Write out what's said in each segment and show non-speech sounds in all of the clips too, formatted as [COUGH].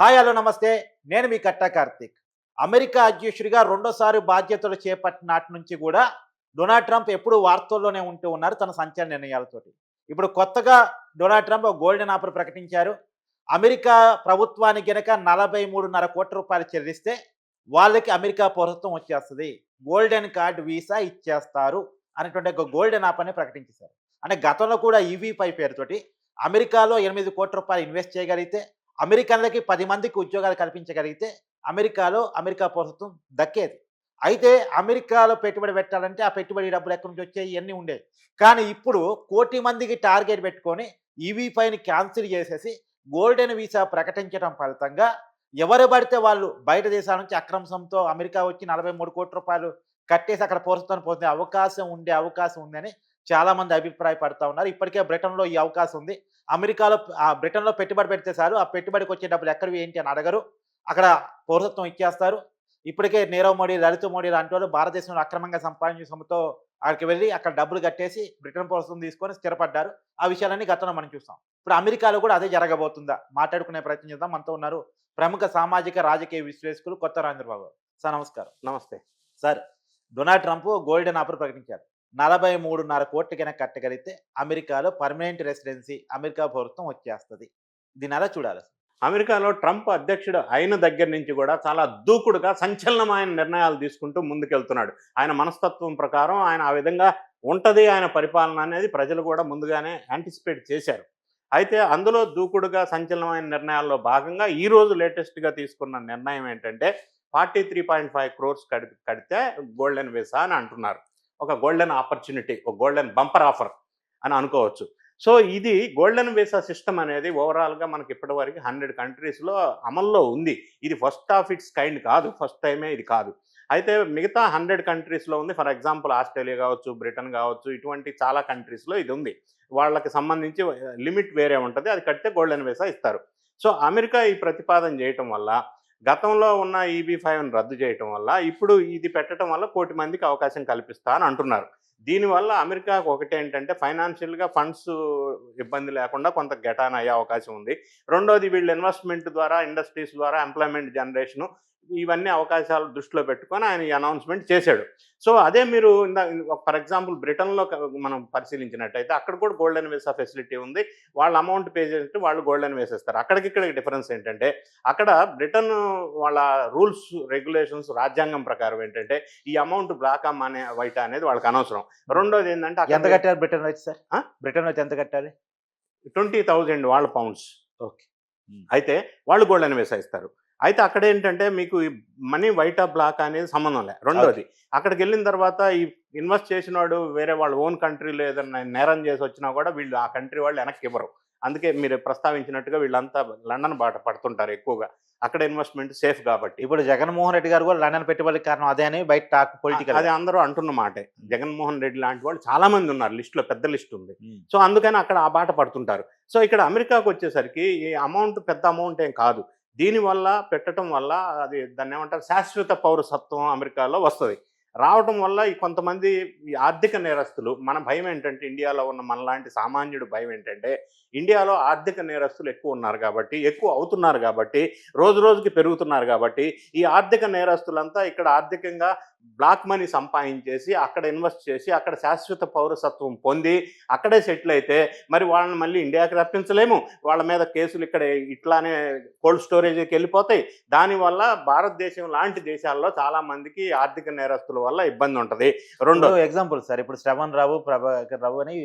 Hi hello నమస్తే. నేను మీ కట్టా Karthik. America అధ్యక్షుడిగా రెండోసారి బాధ్యతలు చేపట్టినాటి నుంచి కూడా డొనాల్డ్ ట్రంప్ ఎప్పుడు వార్తల్లోనే ఉంటూ ఉన్నారు తన సంచలన నిర్ణయాలతోటి. ఇప్పుడు కొత్తగా డొనాల్డ్ ట్రంప్ ఒక గోల్డెన్ ఆఫర్ ప్రకటించారు. అమెరికా ప్రభుత్వానికి గనక నలభై మూడున్నర కోట్ల రూపాయలు చెల్లిస్తే వాళ్ళకి అమెరికా పౌరత్వం వచ్చేస్తుంది. గోల్డెన్ కార్డ్ వీసా ఇచ్చేస్తారు అనేటువంటి ఒక గోల్డెన్ ఆఫ్ అని ప్రకటించేశారు. అంటే గతంలో కూడా ఈవీ పై పేరుతోటి అమెరికాలో ఎనిమిది కోట్ల రూపాయలు ఇన్వెస్ట్ చేయగలిగితే అమెరికన్లకి పది మందికి ఉద్యోగాలు కల్పించగలిగితే అమెరికాలో అమెరికా ప్రభుత్వం దక్కేది. అయితే అమెరికాలో పెట్టుబడి పెట్టాలంటే ఆ పెట్టుబడి డబ్బులు ఎక్కడి నుంచి వచ్చాయి? ఇవన్నీ ఉండేవి కానీ ఇప్పుడు కోటి మందికి టార్గెట్ పెట్టుకొని ఈవీ పైన క్యాన్సిల్ చేసేసి గోల్డెన్ వీసా ప్రకటించడం ఫలితంగా ఎవరు పడితే వాళ్ళు బయట దేశాల నుంచి అక్రమంతో అమెరికా వచ్చి నలభై మూడు కోట్ల రూపాయలు కట్టేసి అక్కడ పౌరత్వాన్ని పోతే అవకాశం ఉండే అవకాశం ఉందని చాలా మంది అభిప్రాయపడతా ఉన్నారు. ఇప్పటికే బ్రిటన్లో ఈ అవకాశం ఉంది. అమెరికాలో ఆ బ్రిటన్లో పెట్టుబడి పెడితే సారు ఆ పెట్టుబడికి వచ్చే డబ్బులు ఎక్కడివి ఏంటి అని అడగరు. అక్కడ పౌరత్వం ఇచ్చేస్తారు. ఇప్పటికే నీరవ్ మోడీ లలిత మోడీ లాంటి వాళ్ళు భారతదేశంలో అక్రమంగా సంపాదించిన సొమ్ముతో అక్కడికి వెళ్ళి అక్కడ డబ్బులు కట్టేసి బ్రిటన్ పౌరత్వం తీసుకొని స్థిరపడ్డారు. ఆ విషయాలన్నీ గతంలో మనం చూస్తాం ఇప్పుడు అమెరికాలో కూడా అదే జరగబోతుందా? మాట్లాడుకునే ప్రయత్నం చేద్దాం. మనతో ఉన్నారు ప్రముఖ సామాజిక రాజకీయ విశ్లేషకులు కొత్త రాజేంద్రబాబు సార్ నమస్కారం. నమస్తే. Sir Donald Trump golden offer ప్రకటించారు. నలభై మూడున్నర కోట్లు కనుక కట్టగలిగితే అమెరికాలో పర్మనెంట్ రెసిడెన్సీ అమెరికా ప్రభుత్వం వచ్చేస్తుంది. దీని ఎలా చూడాలి అమెరికాలో ట్రంప్ అధ్యక్షుడు అయిన దగ్గర నుంచి కూడా చాలా దూకుడుగా సంచలనమైన నిర్ణయాలు తీసుకుంటూ ముందుకెళ్తున్నాడు. ఆయన మనస్తత్వం ప్రకారం ఆయన ఆ విధంగా ఉంటది ఆయన పరిపాలన అనేది ప్రజలు కూడా ముందుగానే యాంటిసిపేట్ చేశారు. అయితే అందులో దూకుడుగా సంచలనమైన నిర్ణయాల్లో భాగంగా ఈ రోజు లేటెస్ట్గా తీసుకున్న నిర్ణయం ఏంటంటే forty three point five crores కడి కడితే గోల్డెన్ వీసా అని అంటున్నారు. ఒక గోల్డెన్ ఆపర్చునిటీ ఒక గోల్డెన్ బంపర్ ఆఫర్ అని అనుకోవచ్చు. సో ఇది గోల్డెన్ వీసా సిస్టమ్ అనేది ఓవరాల్గా మనకి ఇప్పటివరకు హండ్రెడ్ కంట్రీస్లో అమల్లో ఉంది. ఇది ఫస్ట్ ఆఫ్ ఇట్స్ కైండ్ కాదు ఫస్ట్ టైమే ఇది కాదు. అయితే మిగతా హండ్రెడ్ కంట్రీస్లో ఉంది. ఫర్ ఎగ్జాంపుల్ ఆస్ట్రేలియా కావచ్చు బ్రిటన్ కావచ్చు ఇటువంటి చాలా కంట్రీస్లో ఇది ఉంది. వాళ్ళకి సంబంధించి లిమిట్ వేరే ఉంటుంది. అది కడితే గోల్డెన్ వీసా ఇస్తారు. సో అమెరికా ఈ ప్రతిపాదన చేయటం వల్ల గతంలో ఉన్న ఈబీ ఫైవ్ని రద్దు చేయటం వల్ల ఇప్పుడు ఇది పెట్టడం వల్ల కోటి మందికి అవకాశం కల్పిస్తా అని అంటున్నారు. దీనివల్ల అమెరికాకు ఒకటి ఏంటంటే ఫైనాన్షియల్గా ఫండ్స్ ఇబ్బంది లేకుండా కొంత గెటాన్ అయ్యే అవకాశం ఉంది. రెండోది వీళ్ళు ఇన్వెస్ట్మెంట్ ద్వారా ఇండస్ట్రీస్ ద్వారా ఎంప్లాయ్మెంట్ జనరేషను ఇవన్నీ అవకాశాలు దృష్టిలో పెట్టుకొని ఆయన ఈ అనౌన్స్మెంట్ చేశాడు. సో అదే మీరు ఇందా ఫర్ ఎగ్జాంపుల్ బ్రిటన్లో మనం పరిశీలించినట్టయితే అక్కడ కూడా గోల్డెన్ వీసా ఫెసిలిటీ ఉంది. వాళ్ళ అమౌంట్ పే చేస్తే వాళ్ళు గోల్డెన్ వేసేస్తారు. అక్కడికి ఇక్కడికి డిఫరెన్స్ ఏంటంటే అక్కడ బ్రిటన్ వాళ్ళ రూల్స్ రెగ్యులేషన్స్ రాజ్యాంగం ప్రకారం ఏంటంటే ఈ అమౌంట్ బ్లాక్ అనే వైట్ అనేది వాళ్ళకి అనవసరం. రెండోది ఏంటంటే ఎంత కట్టారు బ్రిటన్ వచ్చి సార్? బ్రిటన్ వచ్చి ఎంత కట్టాలి? ట్వంటీ థౌజండ్ వాళ్ళ పౌండ్స్. ఓకే. అయితే వాళ్ళు గోల్డెన్ వీసా ఇస్తారు అయితే అక్కడ ఏంటంటే మీకు మనీ వైట్ ఆఫ్ బ్లాక్ అనేది సంబంధం లే. రెండోది అక్కడికి వెళ్ళిన తర్వాత ఈ ఇన్వెస్ట్ చేసినవాడు వేరే వాళ్ళ ఓన్ కంట్రీలో ఏదైనా నేరం చేసి వచ్చినా కూడా వీళ్ళు ఆ కంట్రీ వాళ్ళు వెనక్కి ఇవ్వరు. అందుకే మీరు ప్రస్తావించినట్టుగా వీళ్ళంతా లండన్ బాట పడుతుంటారు ఎక్కువగా. అక్కడ ఇన్వెస్ట్మెంట్ సేఫ్ కాబట్టి. ఇప్పుడు జగన్మోహన్ రెడ్డి గారు కూడా లండన్ పెట్టుబడికి కారణం అదే అని బయట టాక్ పొలిటికల్. అది అందరూ అంటున్న మాటే. జగన్మోహన్ రెడ్డి లాంటి వాళ్ళు చాలా మంది ఉన్నారు లిస్టులో పెద్ద లిస్ట్ ఉంది. సో అందుకని అక్కడ ఆ బాట పడుతుంటారు. సో ఇక్కడ అమెరికాకు వచ్చేసరికి ఈ అమౌంట్ పెద్ద అమౌంట్ ఏం కాదు. దీనివల్ల పెట్టడం వల్ల అది దాన్ని ఏమంటారు? శాశ్వత పౌరసత్వం అమెరికాలో వస్తుంది. రావడం వల్ల కొంతమంది ఈ ఆర్థిక నేరస్తులు మన భయం ఏంటంటే ఇండియాలో ఉన్న మనలాంటి సామాన్యుడు భయం ఏంటంటే ఇండియాలో ఆర్థిక నేరస్తులు ఎక్కువ ఉన్నారు కాబట్టి ఎక్కువ అవుతున్నారు కాబట్టి రోజు రోజుకి పెరుగుతున్నారు కాబట్టి ఈ ఆర్థిక నేరస్తులంతా ఇక్కడ ఆర్థికంగా బ్లాక్ మనీ సంపాదించేసి అక్కడ ఇన్వెస్ట్ చేసి అక్కడ శాశ్వత పౌరసత్వం పొంది అక్కడే సెటిల్ అయితే మరి వాళ్ళని మళ్ళీ ఇండియాకి రప్పించలేము. వాళ్ళ మీద కేసులు ఇక్కడ ఇట్లానే కోల్డ్ స్టోరేజ్కి వెళ్ళిపోతాయి. దానివల్ల భారతదేశం లాంటి దేశాల్లో చాలా మందికి ఆర్థిక నేరస్తుల వల్ల ఇబ్బంది ఉంటుంది. రెండో ఎగ్జాంపుల్ సార్ ఇప్పుడు శ్రవణ్ రావు ప్రభాకర్ రావు అని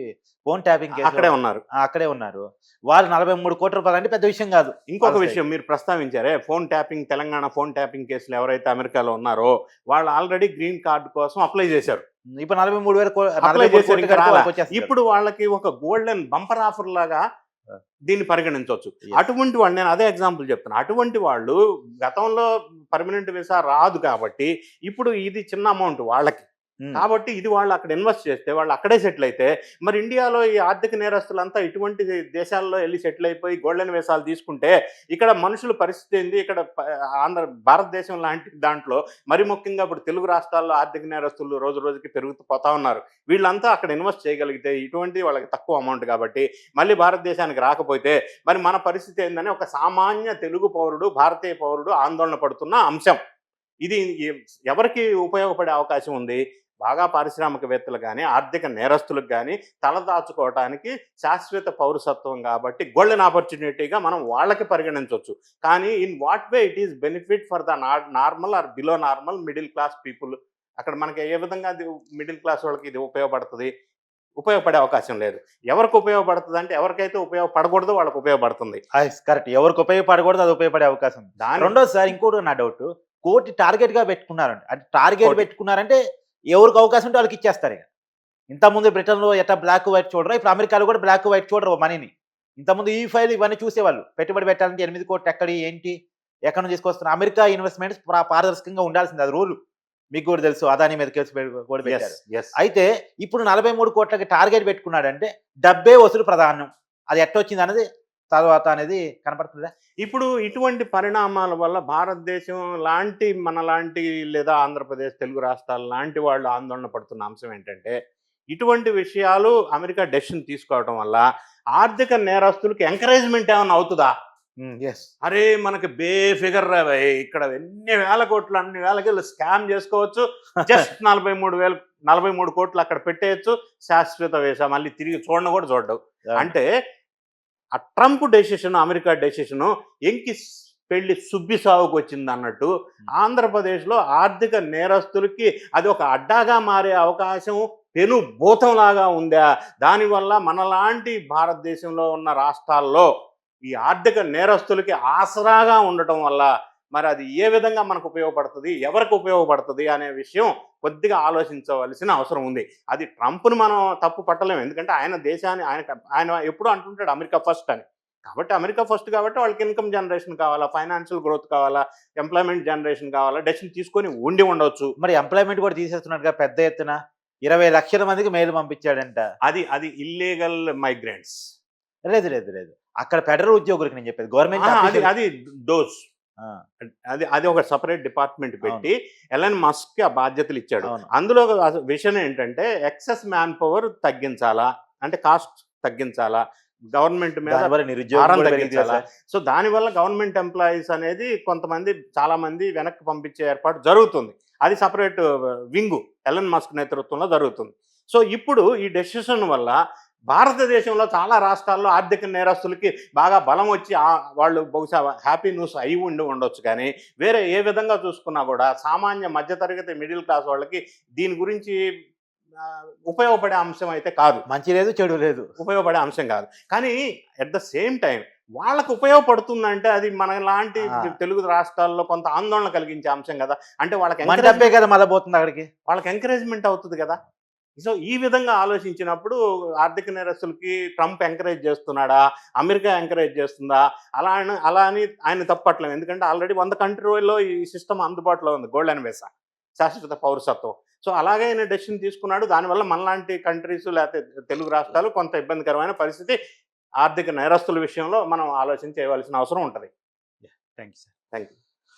ఫోన్ ట్యాపింగ్ అక్కడే ఉన్నారు. అక్కడే ఉన్నారు. వాళ్ళు నలభై మూడు కోట్ల రూపాయలు అంటే పెద్ద విషయం కాదు. ఇంకొక విషయం మీరు ప్రస్తావించారే phone tapping Telangana phone tapping కేసులు ఎవరైతే అమెరికాలో ఉన్నారో వాళ్ళు ఆల్రెడీ గ్రీన్ కార్డు కోసం అప్లై చేశారు ఇప్పుడు నలభై మూడు వేల. ఇప్పుడు వాళ్ళకి ఒక గోల్డెన్ బంపర్ ఆఫర్ లాగా దీన్ని పరిగణించవచ్చు. అటువంటి వాళ్ళు నేను అదే ఎగ్జాంపుల్ చెప్తాను అటువంటి వాళ్ళు గతంలో పర్మనెంట్ వీసా రాదు కాబట్టి ఇప్పుడు ఇది చిన్న అమౌంట్ వాళ్ళకి. కాబట్టి ఇది వాళ్ళు అక్కడ ఇన్వెస్ట్ చేస్తే వాళ్ళు అక్కడే సెటిల్ అయితే మరి ఇండియాలో ఈ ఆర్థిక నేరస్తులంతా ఇటువంటి దేశాల్లో వెళ్ళి సెటిల్ అయిపోయి గోల్డెన్ వేసాలు తీసుకుంటే ఇక్కడ మనుషుల పరిస్థితి ఏంది? ఇక్కడ ఆంధ్ర భారతదేశం లాంటి దాంట్లో మరి ముఖ్యంగా ఇప్పుడు తెలుగు రాష్ట్రాల్లో ఆర్థిక నేరస్తులు రోజు రోజుకి పెరుగుతూ పోతా ఉన్నారు. వీళ్ళంతా అక్కడ ఇన్వెస్ట్ చేయగలిగితే ఇటువంటి వాళ్ళకి తక్కువ అమౌంట్ కాబట్టి మళ్ళీ భారతదేశానికి రాకపోతే మరి మన పరిస్థితి ఏందని ఒక సామాన్య తెలుగు పౌరుడు భారతీయ పౌరుడు ఆందోళన పడుతున్న అంశం. ఇది ఎవరికి ఉపయోగపడే అవకాశం ఉంది? బాగా పారిశ్రామికవేత్తలు కానీ ఆర్థిక నేరస్తులకు కానీ తలదాచుకోవటానికి శాశ్వత పౌరసత్వం కాబట్టి గోల్డెన్ ఆపర్చునిటీగా మనం వాళ్ళకి పరిగణించవచ్చు కానీ in what way it is benefit for the normal or below normal middle class people అక్కడ మనకి ఏ విధంగా మిడిల్ క్లాస్ వాళ్ళకి ఇది ఉపయోగపడుతుంది? ఉపయోగపడే అవకాశం లేదు. ఎవరికి ఉపయోగపడుతుంది అంటే ఎవరికైతే ఉపయోగపడకూడదో వాళ్ళకి ఉపయోగపడుతుంది. కరెక్ట్ ఎవరికి ఉపయోగపడకూడదు అది ఉపయోగపడే అవకాశం దాని రెండోది సార్ ఇంకోటి నా డౌట్ కోటి టార్గెట్గా పెట్టుకున్నారండి. అంటే టార్గెట్. పెట్టుకున్నారంటే ఎవరికి అవకాశం ఉంటే వాళ్ళకి ఇచ్చేస్తారు ఇక. ఇంతకుముందు బ్రిటన్లో ఎట్లా బ్లాక్ వైట్ చూడరు? ఇప్పుడు అమెరికాలో కూడా బ్లాక్ వైట్ చూడరు మనీని. ఇంతకుముందు ఈ ఫైల్ ఇవన్నీ చూసేవాళ్ళు. పెట్టుబడి పెట్టాలంటే ఎనిమిది కోట్లు ఎక్కడి ఏంటి ఎక్కడ నుంచి తీసుకొస్తున్నారు? అమెరికా ఇన్వెస్ట్మెంట్స్ పారదర్శకంగా ఉండాల్సింది అది రూల్. మీకు కూడా తెలుసు అదాని మీద కేసు కూడా పెట్టారు. అయితే ఇప్పుడు నలభై మూడు కోట్లకి టార్గెట్ పెట్టుకున్నాడంటే డబ్బే వసూలు ప్రధానం. అది ఎట్టొచ్చింది అనేది తర్వాత అనేది కనపడుతుందా? ఇప్పుడు ఇటువంటి పరిణామాల వల్ల భారతదేశం లాంటి మన లాంటి లేదా ఆంధ్రప్రదేశ్ తెలుగు రాష్ట్రాలు లాంటి వాళ్ళు ఆందోళన పడుతున్న అంశం ఏంటంటే ఇటువంటి విషయాలు అమెరికా డెసిషన్ తీసుకోవడం వల్ల ఆర్థిక నేరస్తులకి ఎంకరేజ్మెంట్ ఏమైనా అవుతుందా? ఎస్ అరే మనకి బే ఫిగర్ ఇక్కడ ఎన్ని వేల కోట్లు అన్ని వేలకి స్కామ్ చేసుకోవచ్చు. [LAUGHS] జస్ట్ నలభై మూడు వేలు నలభై మూడు కోట్లు అక్కడ పెట్టేయచ్చు. శాశ్వత వేసా మళ్ళీ తిరిగి చూడను కూడా చూడవు అంటే ఆ ట్రంప్ డెసిషన్ అమెరికా డెసిషన్ ఎంకి పెళ్ళి సుబ్బి సాగుకు వచ్చింది అన్నట్టు ఆంధ్రప్రదేశ్లో ఆర్థిక నేరస్తులకి అది ఒక అడ్డాగా మారే అవకాశం పెను భూతంలాగా ఉందా? దానివల్ల మనలాంటి భారతదేశంలో ఉన్న రాష్ట్రాల్లో ఈ ఆర్థిక నేరస్తులకి ఆసరాగా ఉండటం వల్ల మరి అది ఏ విధంగా మనకు ఉపయోగపడుతుంది ఎవరికి ఉపయోగపడుతుంది అనే విషయం కొద్దిగా ఆలోచించవలసిన అవసరం ఉంది. అది ట్రంప్ను మనం తప్పు పట్టలేము. ఎందుకంటే ఆయన దేశాన్ని ఆయన ఆయన ఎప్పుడూ అంటుంటాడు అమెరికా ఫస్ట్ అని. కాబట్టి అమెరికా ఫస్ట్ కాబట్టి వాళ్ళకి ఇన్కమ్ జనరేషన్ కావాలా ఫైనాన్షియల్ గ్రోత్ కావాలా ఎంప్లాయ్మెంట్ జనరేషన్ కావాలా డెసిషన్ తీసుకొని ఉండి ఉండొచ్చు. మరి ఎంప్లాయ్మెంట్ కూడా తీసేస్తున్నట్టుగా పెద్ద ఎత్తున. ఇరవై లక్షల మందికి మెయిల్ పంపించాడంట. అది అది ఇల్లీగల్ మైగ్రెంట్స్ లేదు లేదు లేదు. అక్కడ ఫెడరల్ ఉద్యోగులకు నేను చెప్పేది. గవర్నమెంట్ అది అది డోస్ అది అది ఒక సపరేట్ డిపార్ట్మెంట్ పెట్టి ఎలన్ మస్క్కి ఆ బాధ్యతలు ఇచ్చాడు. అందులో విషయం ఏంటంటే ఎక్సెస్ మ్యాన్ పవర్ తగ్గించాలా? అంటే కాస్ట్ తగ్గించాలా? గవర్నమెంట్ మీద. సో దానివల్ల గవర్నమెంట్ ఎంప్లాయీస్ అనేది కొంతమంది చాలా మంది వెనక్కి పంపించే ఏర్పాటు జరుగుతుంది. అది సపరేట్ వింగు ఎలన్ మస్క్ నేతృత్వంలో జరుగుతుంది. సో ఇప్పుడు ఈ డెసిషన్ వల్ల భారతదేశంలో చాలా రాష్ట్రాల్లో ఆర్థిక నేరస్తులకి బాగా బలం వచ్చి వాళ్ళు బహుశా హ్యాపీ న్యూస్ అయి ఉండి ఉండొచ్చు. కానీ వేరే ఏ విధంగా చూసుకున్నా కూడా సామాన్య మధ్యతరగతి మిడిల్ క్లాస్ వాళ్ళకి దీని గురించి ఉపయోగపడే అంశం అయితే కాదు. మంచి లేదు చెడు లేదు. ఉపయోగపడే అంశం కాదు. కానీ అట్ ద సేమ్ టైం వాళ్ళకు ఉపయోగపడుతుందంటే అది మన లాంటి. తెలుగు రాష్ట్రాల్లో కొంత ఆందోళన కలిగించే అంశం కదా. అంటే వాళ్ళకి కదా మళ్ళీ పోతుంది అక్కడికి? వాళ్ళకి ఎంకరేజ్మెంట్ అవుతుంది కదా. సో ఈ విధంగా ఆలోచించినప్పుడు ఆర్థిక నేరస్తులకి ట్రంప్ ఎంకరేజ్ చేస్తున్నాడా? అమెరికా ఎంకరేజ్ చేస్తుందా? అలా అని అలా అని ఆయన తప్పట్లేదు. ఎందుకంటే ఆల్రెడీ వంద కంట్రీలో ఈ సిస్టమ్ అందుబాటులో ఉంది. గోల్డెన్ వేసా. శాశ్వత పౌరసత్వం. సో అలాగే ఆయన డెసిషన్ తీసుకున్నాడు. దానివల్ల మనలాంటి కంట్రీస్ లేకపోతే తెలుగు రాష్ట్రాలు కొంత ఇబ్బందికరమైన పరిస్థితి ఆర్థిక నేరస్తుల విషయంలో మనం ఆలోచన చేయవలసిన అవసరం ఉంటుంది. Thank you sir. Thank you